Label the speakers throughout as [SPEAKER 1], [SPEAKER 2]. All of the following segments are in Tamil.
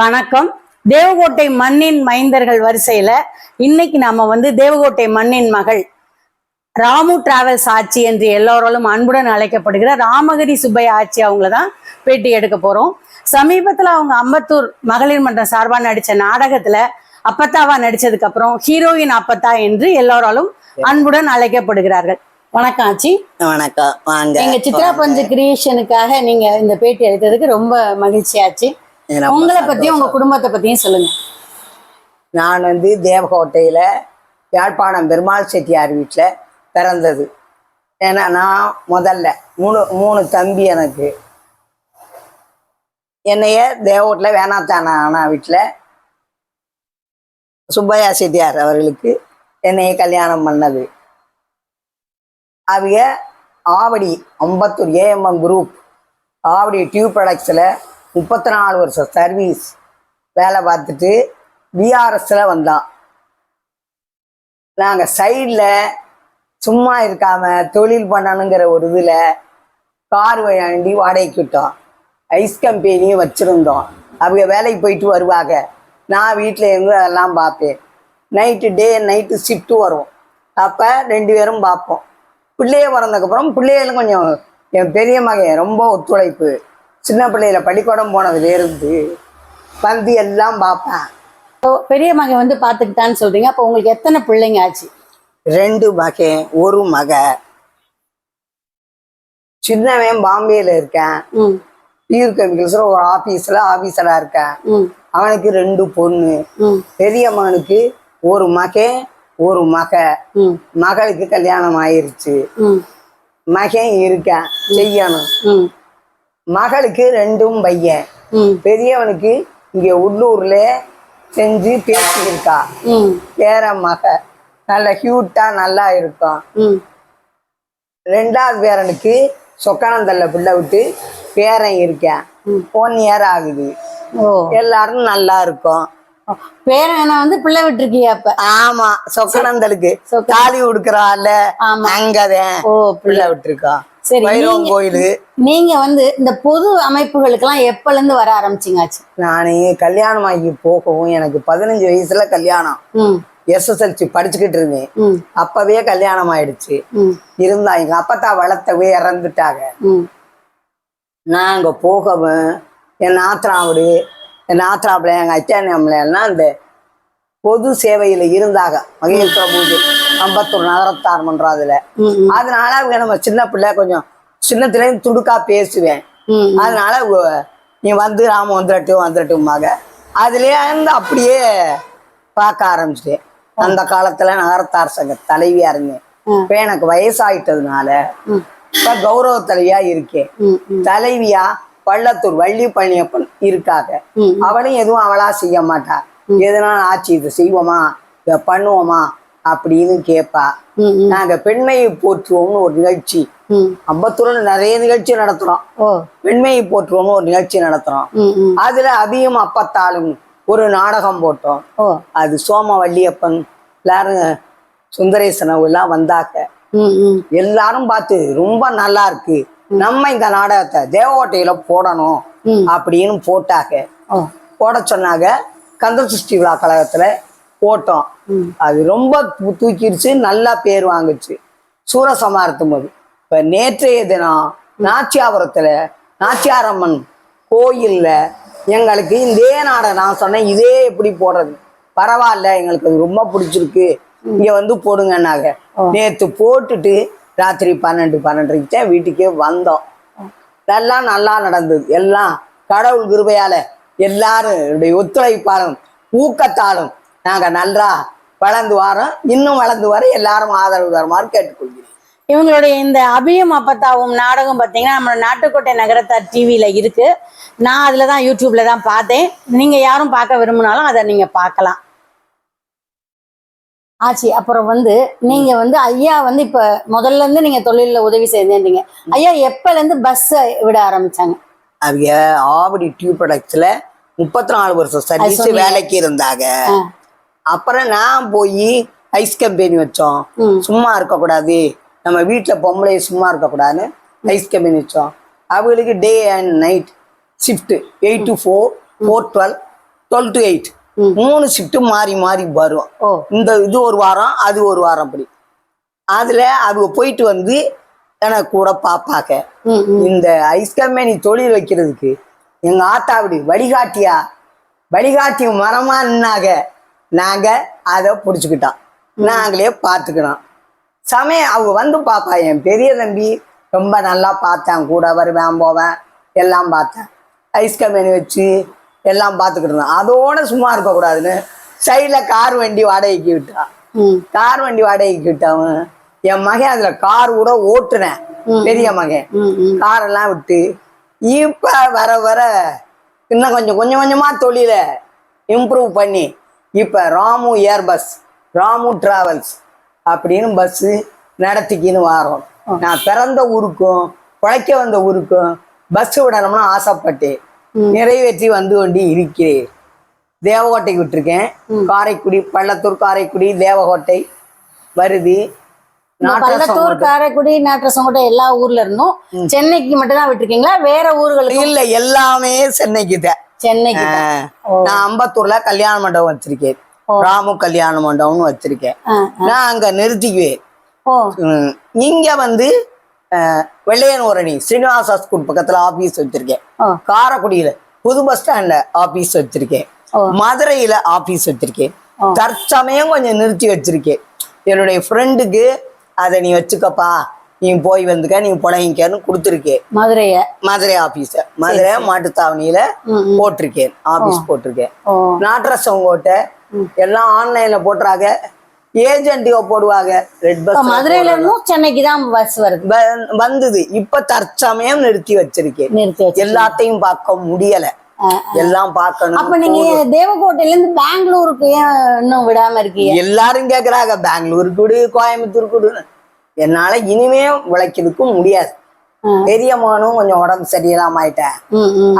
[SPEAKER 1] வணக்கம். தேவகோட்டை மண்ணின் மைந்தர்கள் வரிசையில இன்னைக்கு நாம வந்து தேவகோட்டை மண்ணின் மகள் ராமு டிராவல்ஸ் ஆட்சி என்று எல்லோராலும் அன்புடன் அழைக்கப்படுகிற ராமகிரி சுப்பையா ஆட்சி அவங்கள தான் பேட்டி எடுக்க போறோம். சமீபத்துல அவங்க அம்பத்தூர் மகளிர் மன்றம் சார்பா நடிச்ச நாடகத்துல அப்பத்தாவா நடிச்சதுக்கு அப்புறம் ஹீரோயின் அப்பத்தா என்று எல்லோராலும் அன்புடன் அழைக்கப்படுகிறார்கள். வணக்கம் ஆச்சி.
[SPEAKER 2] வணக்கம். வாங்க.
[SPEAKER 1] எங்க சித்ரா பஞ்சு கிரியேஷனுக்காக நீங்க இந்த பேட்டி எடுத்ததுக்கு ரொம்ப மகிழ்ச்சி ஆச்சு. உங்களை பத்தியும் உங்க குடும்பத்தை பத்தியும் சொல்லுங்க.
[SPEAKER 2] நான் வந்து தேவகோட்டையில் யாழ்ப்பாணம் பெருமாள் செட்டியார் வீட்டில் பிறந்தது. ஏன்னா நான் முதல்ல மூணு மூணு தம்பி எனக்கு. என்னைய தேவகோட்டில் வேணாத்தான அண்ணா வீட்டில் சுப்பையா செட்டியார் அவர்களுக்கு என்னைய கல்யாணம் பண்ணது. அவங்க Avadi Ambattur AMM group Avadi tube ப்ராடக்ட்ஸில் முப்பத்தி நாலு வருஷம் சர்வீஸ் வேலை பார்த்துட்டு பிஆர்எஸ்ல வந்தான். நாங்கள் சைடில் சும்மா இருக்காம தொழில் பண்ணணுங்கிற ஒரு இதில் கார் வண்டி வாடகைக்கு விட்டோம். ஐஸ் கம்பெனியும் வச்சுருந்தோம். அவங்க வேலைக்கு போயிட்டு வருவாங்க. நான் வீட்டில் இருந்து அதெல்லாம் பார்ப்பேன். நைட்டு டே நைட்டு ஷிஃப்ட்டு வரும். அப்போ ரெண்டு பேரும் பார்ப்போம். பிள்ளைய பிறந்ததுக்கப்புறம் பிள்ளைகளும் கொஞ்சம் என் பெரிய மகன் ரொம்ப ஒத்துழைப்பு. சின்ன பிள்ளையில பள்ளிக்கூடம் போனதுலேருந்து வந்து எல்லாம் பார்ப்பேன்.
[SPEAKER 1] இப்போ பெரிய மகன் வந்து பாத்துக்கிட்டான்னு சொல்றீங்க. அப்போ உங்களுக்கு எத்தனை பிள்ளைங்க ஆச்சு?
[SPEAKER 2] ரெண்டு மகன் ஒரு மக சின்னவன் பாம்பேல இருக்கேன். பியூர் கெமிக்கல்ஸ்ல ஒரு ஆபீஸ்ல ஆபீஸரா இருக்கேன். அவனுக்கு ரெண்டு பொண்ணு. பெரிய மகனுக்கு ஒரு மகன் ஒரு மக. மகளுக்கு கல்யாணம் ஆயிருச்சு. மகன் இருக்கேன். செய்யணும். மகளுக்கு ரெண்டும் பையன். பெரியவனுக்கு இங்க உள்ளூர்ல செஞ்சு பேசியிருக்கா.
[SPEAKER 1] ம்.
[SPEAKER 2] பேர மக. நல்ல ஹியூட்டா நல்லா இருக்கும். ரெண்டாவது பேரனுக்கு சொக்கனந்தல்ல பிள்ளை விட்டு பேரன் இருக்கேன். ஒன் இயர் ஆகுது. எல்லாரும் நல்லா இருக்கும்.
[SPEAKER 1] பேரன் வந்து பிள்ளை விட்டுருக்கியா அப்ப?
[SPEAKER 2] ஆமா சொக்கனந்தலுக்கு
[SPEAKER 1] சொக்க-
[SPEAKER 2] தாலி உடுக்கிறாள்ல
[SPEAKER 1] ஆமா.
[SPEAKER 2] அங்கதான்
[SPEAKER 1] ஓ
[SPEAKER 2] பிள்ளை. விட்டுருக்கான்
[SPEAKER 1] சரி,
[SPEAKER 2] கோயிலு.
[SPEAKER 1] நீங்க வந்து இந்த பொது அமைப்புகளுக்கெல்லாம் எப்பல இருந்து வர ஆரம்பிச்சீங்க ஆச்சு
[SPEAKER 2] நானே கல்யாணம் ஆகி போகவும் எனக்கு பதினஞ்சு வயசுல கல்யாணம். எஸ்எஸ்எல்சி படிச்சுக்கிட்டு இருந்தேன். அப்பவே கல்யாணம் ஆயிடுச்சு. இருந்தா எங்க அப்பத்தா வளர்த்தவே இறந்துட்டாங்க. நான் அங்கே போகவும் என் நாத்திராவிடு என் நாத்திராப்பிள்ள எங்கள் அச்சாணியம்ல எல்லாம் அந்த பொது சேவையில் இருந்தாங்க. மகேஸ்வர பூஜை அம்பத்தூர் நகரத்தார் மன்றம் அதில். அதனால அவங்க நம்ம சின்ன பிள்ளை கொஞ்சம் சின்னத்துலேருந்து துடுக்கா பேசுவேன். அதனால நீ வந்து ராம வந்துடட்டும் வந்துடட்டும்பாங்க அதுலேயே இருந்து அப்படியே பார்க்க ஆரம்பிச்சிட்டேன். அந்த காலத்தில் நகரத்தார் சங்க தலைவியாக இருந்தேன். இப்போ எனக்கு வயசாயிட்டதுனால. இப்போ கௌரவ தலைவியாக இருக்கேன். தலைவியா பள்ளத்தூர் வள்ளி பழனியப்பன் இருக்காங்க. அவளும் எதுவும் அவளா செய்ய மாட்டா. எதனால ஆச்சு இது செய்வோமா? இதை பண்ணுவோமா? அப்படின்னு கேட்பா
[SPEAKER 1] ம்
[SPEAKER 2] நாங்க பெண்மையை போற்றுவோம்னு ஒரு நிகழ்ச்சி. அம்பத்தூர்ல நிறைய நிகழ்ச்சி நடத்துறோம். பெண்மையை போற்றுவோம்னு ஒரு நிகழ்ச்சி நடத்துறோம். அதுல அபியும் அப்பத்தாலும் ஒரு நாடகம் போட்டோம். அது சோம வள்ளியப்பன் எல்லாரும் சுந்தரேசன் எல்லாம்
[SPEAKER 1] ம்
[SPEAKER 2] எல்லாரும் பார்த்து ரொம்ப நல்லா இருக்கு. நம்ம இந்த நாடகத்தை தேவகோட்டையில போடணும். அப்படின்னு போட்டாங்க. போட சொன்னாங்க. கந்த சஷ்டி விழா கழகத்துல போட்டோம். அது ரொம்ப தூ- தூக்கிருச்சு நல்லா பேர் வாங்குச்சு. சூரசமாரத்தும் போது இப்ப நேற்றைய தினம் நாச்சியாபுரத்துல நாச்சியாரம்மன் கோயில்ல எங்களுக்கு இதே நாடகம் நான் சொன்னேன் இதே எப்படி போடுறது? பரவாயில்ல எங்களுக்கு அது ரொம்ப பிடிச்சிருக்கு. இங்க வந்து போடுங்கன்னாங்க. நேத்து போட்டுட்டு ராத்திரி பன்னெண்டு பன்னெண்டரைக்கு தான் வீட்டுக்கே வந்தோம். எல்லாம் நல்லா நடந்தது. எல்லாம் கடவுள் கிருபையால எல்லாரும் என்னுடைய ஒத்துழைப்பாலும் ஊக்கத்தாலும் நாங்க நல்லா வளர்ந்து வரோம். இன்னும் வளர்ந்து வர எல்லாரும் ஆதரவு தருமாறு கேட்டுக்கொள்கிறேன்.
[SPEAKER 1] இவங்களுடைய இந்த அபியம் அப்பத்தாவும் நாடகம் பார்த்தீங்கன்னா நம்ம நாட்டுக்கோட்டை நகரத்தார் டிவியில இருக்கு. நான் அதுல தான் யூடியூப்ல தான் பார்த்தேன். நீங்க யாரும் பார்க்க விரும்பினாலும் அதை நீங்க பார்க்கலாம். ஆச்சு அப்புறம் வந்து நீங்க வந்து ஐயா வந்து இப்ப முதல்ல இருந்து நீங்க தொழில்ல உதவி செய்தீங்க ஐயா எப்பல இருந்து பஸ் விட ஆரம்பிச்சாங்க
[SPEAKER 2] அவங்க ஆவடி டியூப் ப்ராடக்ட்ஸ்ல முப்பத்தி நாலு வருஷம் சர்வீஸ். வேலைக்கு இருந்தாங்க. அப்புறம் நான் போய் ஐஸ் கம்பெனி வச்சோம். சும்மா இருக்கக்கூடாது நம்ம வீட்டுல பொம்பளை சும்மா இருக்கக்கூடாதுன்னு ஐஸ் கம்பெனி வச்சோம் அவங்களுக்கு day and night shift eight to four four twelve twelve to eight. மூணு ஷிஃப்ட் மாறி மாறி வரும் இந்த இது ஒரு வாரம் அது ஒரு வாரம் அப்படி. அதுல அவங்க போயிட்டு வந்து எனக்கு கூட பாப்பாக்க இந்த ஐஸ் கம்பெனி தொழில் வைக்கிறதுக்கு எங்க ஆத்தா அப்படி வழிகாட்டியா வழிகாட்டி மரமா நின்னாங்க. நாங்க அதை பிடிச்சிக்கிட்டோம் நாங்களே பார்த்துக்கினோம் சமயம் அவங்க வந்து பாப்பா என் பெரிய தம்பி ரொம்ப நல்லா பார்த்தேன். கூட வருவேன் போவேன். எல்லாம் பார்த்தேன். ஐஸ் கம்பெனி வச்சு எல்லாம் பார்த்துக்கிட்டு இருந்தேன் அதோட சும்மா இருக்கக்கூடாதுன்னு சைடில் கார் வண்டி வாடகைக்கு விட்டான் கார் வண்டி வாடகைக்கு விட்டவன் என் மகன் அதுல கார் கூட ஓட்டுனேன். பெரிய மகன். காரெல்லாம் விட்டு இப்ப வர வர இன்னும் கொஞ்சம் கொஞ்சம் கொஞ்சமா தொழில இம்ப்ரூவ் பண்ணி இப்ப Ramu air bus Ramu travels அப்படின்னு பஸ் நடத்திக்கின்னு வரோம். நான் பிறந்த ஊருக்கும் பிழைக்க வந்த ஊருக்கும் பஸ் விடணும்னு ஆசைப்பட்டேன். நிறைவேற்றி வந்து கொண்டு இருக்கிறேன் தேவகோட்டைக்கு விட்டுருக்கேன். காரைக்குடி பள்ளத்தூர் காரைக்குடி தேவகோட்டை வருது.
[SPEAKER 1] பள்ளத்தூர் காரைக்குடி நாட்டரசங்கோட்டை எல்லா ஊர்ல இருந்தும் சென்னைக்கு மட்டும் தான் விட்டுருக்கீங்களா? வேற ஊர்களுக்கு
[SPEAKER 2] இல்ல எல்லாமே சென்னைக்கு தான்
[SPEAKER 1] சென்னைக்கு
[SPEAKER 2] நான் அம்பத்தூர்ல கல்யாண மண்டபம் வச்சிருக்கேன். ராமு கல்யாண மண்டபம்னு வச்சிருக்கேன். நான் அங்க நிறுத்திக்குவேன். இங்க வந்து வெள்ளையனூரணி ஸ்ரீனிவாசா ஸ்கூல் பக்கத்துல ஆபீஸ் வச்சிருக்கேன். காரைக்குடியில புது பஸ் ஸ்டாண்ட்ல ஆபீஸ் வச்சிருக்கேன். மதுரையில ஆபீஸ் வச்சிருக்கேன். தற்சமயம் கொஞ்சம் நிறுத்தி வச்சிருக்கேன். என்னுடைய ஃப்ரெண்டுக்கு அதை நீ வச்சுக்கப்பா. நீ போய் வந்துக்க நீ புடங்கிக்கன்னு கொடுத்துருக்கேன்.
[SPEAKER 1] மதுரைய?
[SPEAKER 2] மதுரை ஆபீஸ் மதுரை மாட்டுத்தாவணியில போட்டிருக்கேன். ஆபீஸ் போட்டிருக்கேன்.
[SPEAKER 1] ஓ.
[SPEAKER 2] நாட்டரசம் கோட்டை எல்லாம் ஆன்லைன்ல போட்டுறாங்க. ஏஜென்ட்டுக போடுவாங்க. ரெட் பஸ்
[SPEAKER 1] மதுரையில இருந்தும் சென்னைக்கு தான் பஸ் வருது.
[SPEAKER 2] வந்தது. இப்ப தற்சமயம் நிறுத்தி வச்சிருக்கேன்.
[SPEAKER 1] நிறுத்தி
[SPEAKER 2] எல்லாத்தையும் பார்க்க முடியல. எல்லாம் பார்க்கணும்
[SPEAKER 1] அப்ப நீங்க தேவக்கோட்டையில இருந்து பெங்களூருக்கு ஏன் இன்னும் விடாம இருக்கீங்க?
[SPEAKER 2] எல்லாரும் கேக்குறாங்க பெங்களூர் குடு கோயம்புத்தூர் குடுன்னு. என்னால இனிமே உழைக்கிறதுக்கும் முடியாது. பெரிய மகனும் கொஞ்சம் உடம்பு சரியில்லாம ஆயிட்டேன்.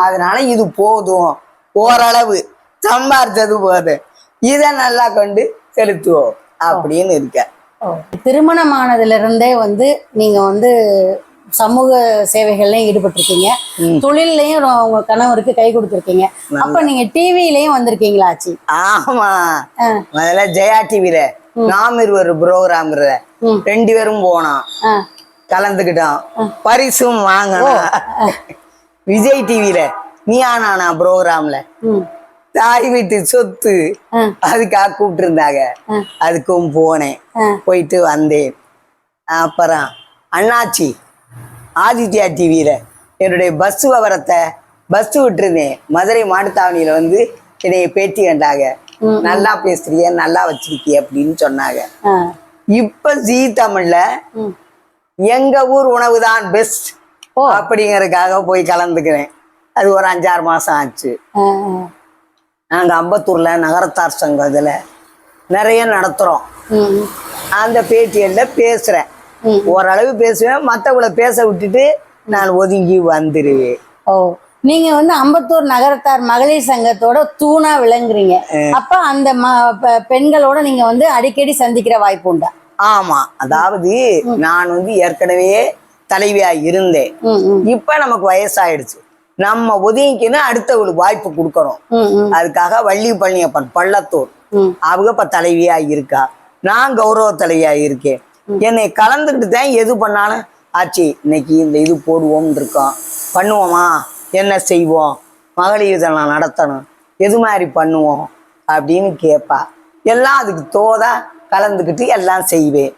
[SPEAKER 2] அதனால இது போதும். ஓரளவு சம்பாரிச்சது போதும். இதை நல்லா கொண்டு செலுத்துவோம். அப்படின்னு இருக்க
[SPEAKER 1] ஓ. திருமணமானதுல இருந்தே வந்து நீங்க வந்து சமூக சேவைகள்லயும் ஈடுபட்டிருக்கீங்க. தொழிலையும் ரொ- உங்க கணவருக்கு கை கொடுத்துருக்கீங்க. அப்ப நீங்க டிவிலயும் வந்திருக்கீங்களா ஆச்சி?
[SPEAKER 2] ஆமா. முதல்ல ஜெயா டிவில நாம் இருவர் ப்ரோக்ராம்ங்கிற. ரெண்டு பேரும் போனோம் கலந்துக்கிட்டோம் பரிசும் வாங்கணும் விஜய் டிவில நீயா நானா ப்ரோக்ராம்ல. தாய் வீட்டு சொத்து. அதுக்காக கூப்பிட்டு இருந்தாங்க அதுக்கும் போனேன். போயிட்டு வந்தேன். அப்புறம் அண்ணாச்சி ஆதித்யா டிவியில என்னுடைய பஸ் விவரத்தை பஸ் விட்டுருந்தேன். மதுரை மாட்டுத்தாவணியில வந்து என்னைய பேட்டி கண்டாங்க. நல்லா பேசுறிய நல்லா வச்சிருக்கிய அப்படின்னு சொன்னாங்க. இப்ப ஜீ தமிழ்ல. எங்க ஊர் உணவு தான் பெஸ்ட். அப்படிங்கறதுக்காக போய் கலந்துக்கிறேன். அது ஒரு அஞ்சாறு மாசம் ஆச்சு.
[SPEAKER 1] ஆ, ஆ.
[SPEAKER 2] நாங்க அம்பத்தூர்ல நகரத்தார் சங்கம் இதுல நிறைய நடத்துறோம்.
[SPEAKER 1] ம், ம்.
[SPEAKER 2] அந்த பேட்டியல்ல பேசுறேன்.
[SPEAKER 1] ம்.
[SPEAKER 2] ஓரளவு பேசுவேன். மத்தவங்கள பேச விட்டுட்டு நான் ஒதுங்கி வந்துருவேன்.
[SPEAKER 1] ஓ நீங்க வந்து அம்பத்தூர் நகரத்தார் மகளிர் சங்கத்தோட தூணா விளங்குறீங்க. அப்ப அந்த ம- பெண்களோட நீங்க வந்து அடிக்கடி சந்திக்கிற வாய்ப்பு உண்டா?
[SPEAKER 2] ஆமா. அதாவது நான் வந்து ஏற்கனவே தலைவியா இருந்தேன். இப்ப நமக்கு வயசாயிடுச்சு. நம்ம ஒதுங்கிக்கின்னு அடுத்தவங்களுக்கு வாய்ப்பு கொடுக்கணும். அதுக்காக வள்ளி பழனியப்பன் பள்ளத்தூர். அவங்க இப்ப தலைவியா இருக்கா? நான் கௌரவ தலைவியா இருக்கேன். என்னை கலந்துக்கிட்டு தான் எது பண்ணாலும் ஆச்சி இன்னைக்கு இந்த இது போடுவோம் இருக்கோம். பண்ணுவோமா? என்ன செய்வோம்? மகளிர் தினம் நடத்தணும். எது மாதிரி பண்ணுவோம்? அப்படின்னு கேட்பா எல்லாம் அதுக்கு தோதா கலந்துக்கிட்டு எல்லாம் செய்வேன்.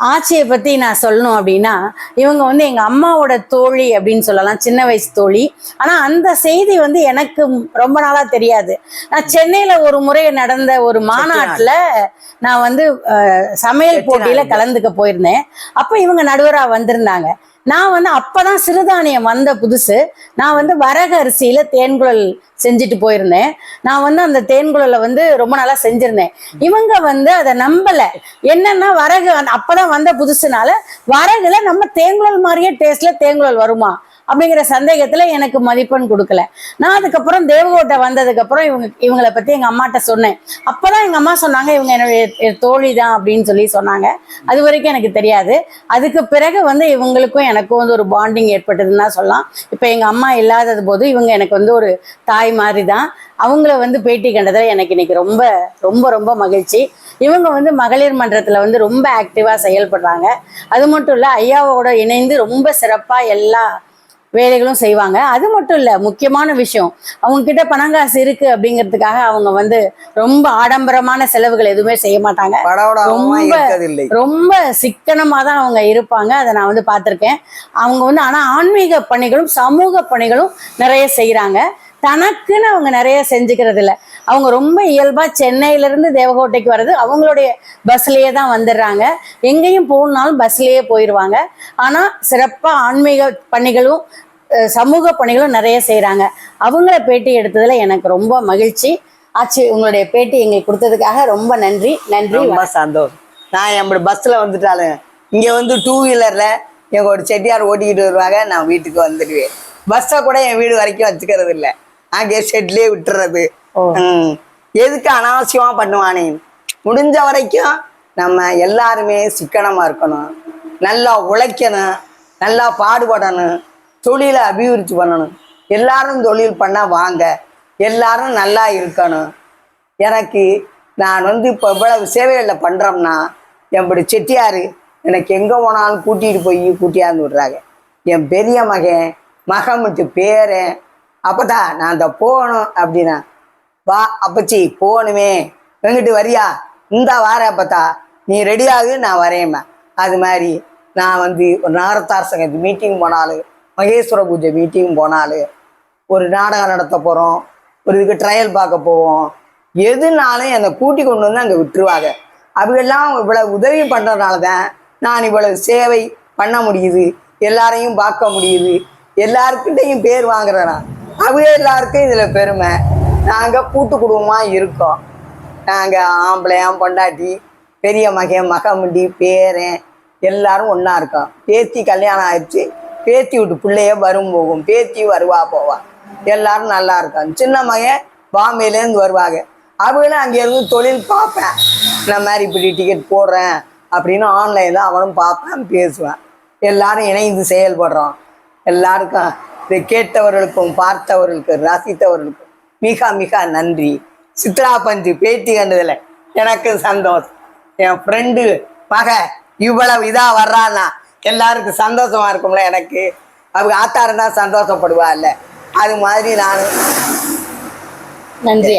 [SPEAKER 1] ஆட்சியை பத்தி நான் சொல்லணும் அப்படின்னா இவங்க வந்து எங்க அம்மாவோட தோழி அப்படின்னு சொல்லலாம் சின்ன வயசு தோழி. ஆனா அந்த செய்தி வந்து எனக்கு ரொம்ப நாளா தெரியாது. நான் சென்னையில ஒரு முறை நடந்த ஒரு மாநாட்டுல நான் வந்து அஹ், சமையல் போட்டியில கலந்துக்க போயிருந்தேன். அப்ப இவங்க நடுவரா வந்திருந்தாங்க. நான் வந்து அப்பதான் சிறுதானியம் வந்த புதுசு. நான் வந்து வரக அரிசியில தேன்குழல் செஞ்சுட்டு போயிருந்தேன். நான் வந்து அந்த தேன்குழலை வந்து ரொம்ப நாளா செஞ்சிருந்தேன். இவங்க வந்து அதை நம்பல. என்னன்னா வரகு அந்த- அப்பதான் வந்த புதுசுனால வரகுல நம்ம தேங்குழல் மாதிரியே டேஸ்ட்ல தேங்குழல் வருமா? அப்படிங்கிற சந்தேகத்துல எனக்கு மதிப்பெண் கொடுக்கல. நான் அதுக்கப்புறம் தேவகோட்டை வந்ததுக்கு அப்புறம் இவங்க இவங்களை பத்தி எங்க அம்மாட்ட சொன்னேன். அப்பதான் எங்க அம்மா சொன்னாங்க இவங்க என்னுடைய தோழி தான் அப்படின்னு சொல்லி சொன்னாங்க. அது வரைக்கும் எனக்கு தெரியாது. அதுக்கு பிறகு வந்து இவங்களுக்கும் எனக்கும் வந்து ஒரு பாண்டிங் ஏற்பட்டதுன்னு தான் சொல்லலாம். இப்போ எங்க அம்மா இல்லாதது போது இவங்க எனக்கு வந்து ஒரு தாய் மாதிரி தான் அவங்கள வந்து பேட்டி கண்டதில் எனக்கு இன்னைக்கு ரொம்ப ரொம்ப ரொம்ப மகிழ்ச்சி. இவங்க வந்து மகளிர் மன்றத்தில் வந்து ரொம்ப ஆக்டிவாக செயல்படுறாங்க. அது மட்டும் இல்லை ஐயாவோட இணைந்து ரொம்ப சிறப்பாக எல்லா வேலைகளும் செய்வாங்க. அது மட்டும் இல்லை முக்கியமான விஷயம் அவங்க கிட்ட பணங்காசு இருக்கு அப்படிங்கிறதுக்காக அவங்க வந்து ரொம்ப ஆடம்பரமான செலவுகள் எதுவுமே செய்ய மாட்டாங்க. ரொம்ப- ரொம்ப சிக்கனமாக தான் அவங்க இருப்பாங்க. அதை நான் வந்து பார்த்துருக்கேன். அவங்க வந்து ஆனால் ஆன்மீக பணிகளும் சமூக பணிகளும் நிறைய செய்கிறாங்க தனக்குன்னு அவங்க நிறைய செஞ்சுக்கிறது இல்லை அவங்க ரொம்ப இயல்பாக சென்னையிலேருந்து தேவகோட்டைக்கு வர்றது அவங்களுடைய பஸ்லேயே தான் வந்துடுறாங்க. எங்கேயும் போகணுனாலும் பஸ்லேயே போயிடுவாங்க ஆனால் சிறப்பாக ஆன்மீக பணிகளும் சமூக பணிகளும் நிறைய செய்கிறாங்க அவங்கள பேட்டி எடுத்ததில் எனக்கு ரொம்ப மகிழ்ச்சி. ஆச்சு உங்களுடைய பேட்டி எங்களுக்கு கொடுத்ததுக்காக ரொம்ப நன்றி. நன்றி
[SPEAKER 2] ரொம்ப சந்தோஷம். நான் எப்படி பஸ்ல வந்துட்டாலும் இங்க வந்து டூ வீலர்ல எங்க ஒரு செட்டியார் ஓட்டிக்கிட்டு வருவாங்க நான் வீட்டுக்கு வந்துடுவேன். பஸ்ஸை கூட என் வீடு வரைக்கும் வச்சுக்கிறது இல்லை அங்கே ஷெட்லயே விட்டுறது. எதுக்கு அனாவசியமா பண்ணுவானே? முடிஞ்ச வரைக்கும் நம்ம எல்லாருமே சிக்கனமா இருக்கணும். நல்லா உழைக்கணும். நல்லா பாடுபடணும். தொழிலை அபிவிருத்தி பண்ணணும். எல்லாரும் தொழில் பண்ண வாங்க. எல்லாரும் நல்லா இருக்கணும். எனக்கு நான் வந்து இப்போ இவ்வளவு சேவைகளில் பண்ணுறோம்னா எம்படி செட்டியார் எனக்கு எங்கே போனாலும் கூட்டிகிட்டு போய் கூட்டியாந்து விடுறாங்க. என் பெரிய மகன் மகமுட்டு பேரன் அப்பதா நான் அந்த போகணும் அப்படின்னா வா அப்பச்சி போகணுமே. எங்கிட்டு வரியா? இந்த வார அப்பத்தா. நீ ரெடியாகு நான் வரேம்மா. அது மாதிரி நான் வந்து ஒரு நாரத்தார் சங்கத்து மீட்டிங் போனாலும் மகேஸ்வர பூஜை மீட்டிங் போனாலும் ஒரு நாடகம் நடத்த போகிறோம் ஒரு இதுக்கு ட்ரையல் பார்க்க போவோம். எதுனாலும் என்னை கூட்டி கொண்டு வந்து அங்கே விட்டுருவாங்க. அவங்கெல்லாம் இவ்வளவு உதவி பண்ணுறதுனால தான் நான் இவ்வளவு சேவை பண்ண முடியுது. எல்லாரையும் பார்க்க முடியுது. எல்லாருக்கிட்டையும் பேர் வாங்குறேன்? நான். அவங்க எல்லாருக்கும் இதில் பெருமை. நாங்கள் கூட்டு குடும்பமாக இருக்கோம். நாங்கள் ஆம்பளையாம் பொண்டாட்டி பெரிய மகன் மகமுண்டி பேரன் எல்லாரும் ஒன்றா இருக்கோம். பேத்தி கல்யாணம் ஆயிடுச்சு. பேத்தி விட்டு பிள்ளைய வரும் போகும். பேத்தி வருவா போவா. எல்லாரும் நல்லா இருக்காங்க சின்ன மகன் பாம்பேலேருந்து வருவாங்க. அவங்களும் அங்கேருந்து தொழில் பார்ப்பேன். இந்த மாதிரி இப்படி டிக்கெட் போடுறேன் அப்படின்னு ஆன்லைனில் அவனும் பார்ப்பேன் பேசுவேன். எல்லாரும் இணைந்து செயல்படுறோம். எல்லாருக்கும் இதை கேட்டவர்களுக்கும் பார்த்தவர்களுக்கும் ரசித்தவர்களுக்கும் மிக மிக நன்றி. சித்ரா பஞ்சு பேட்டி கண்டதில் எனக்கு சந்தோஷம். என் ஃப்ரெண்டு மக இவ்வளவு இதாக வர்றான்னா எல்லாருக்கும் சந்தோஷமா இருக்கும்ல எனக்கு. அவங்க ஆத்தாருன்னா சந்தோஷப்படுவா இல்லை அது மாதிரி நான்
[SPEAKER 1] நன்றி.